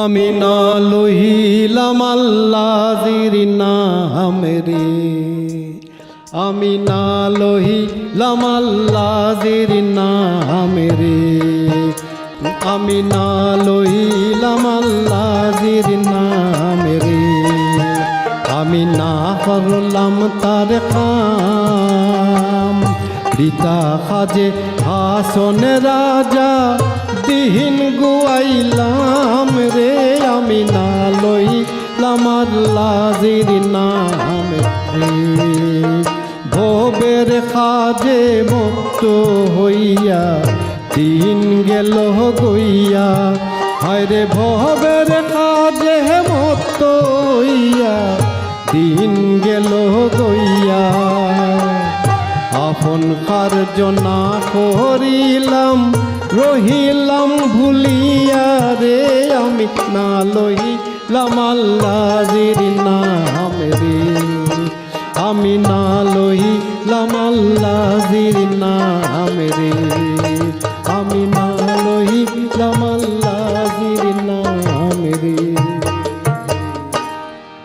আমি না লহিলাম আল্লাহির নাম রে। আমি না লহিলাম আল্লাহির নাম রে। আমি না লইলাম আল্লাহির নাম রে। আমি না তার কাম রিতা খাজে হাসন রাজা দিহিন গুয়াইলাম লইলাম আল্লাহির নাম ভোবের খাজে মুক্ত হইয়া দিন গেল গইয়া। হায়রে ভবের কাজে মত হইয়া দিন গেল গইয়া। আপন কার্য না করিলাম, রহিলাম ভুলিয়া রে আমি না লইলাম আল্লাহির নাম রে। আমি না লইলাম আল্লাহির নাম রে। আমি না লইলাম আল্লাহ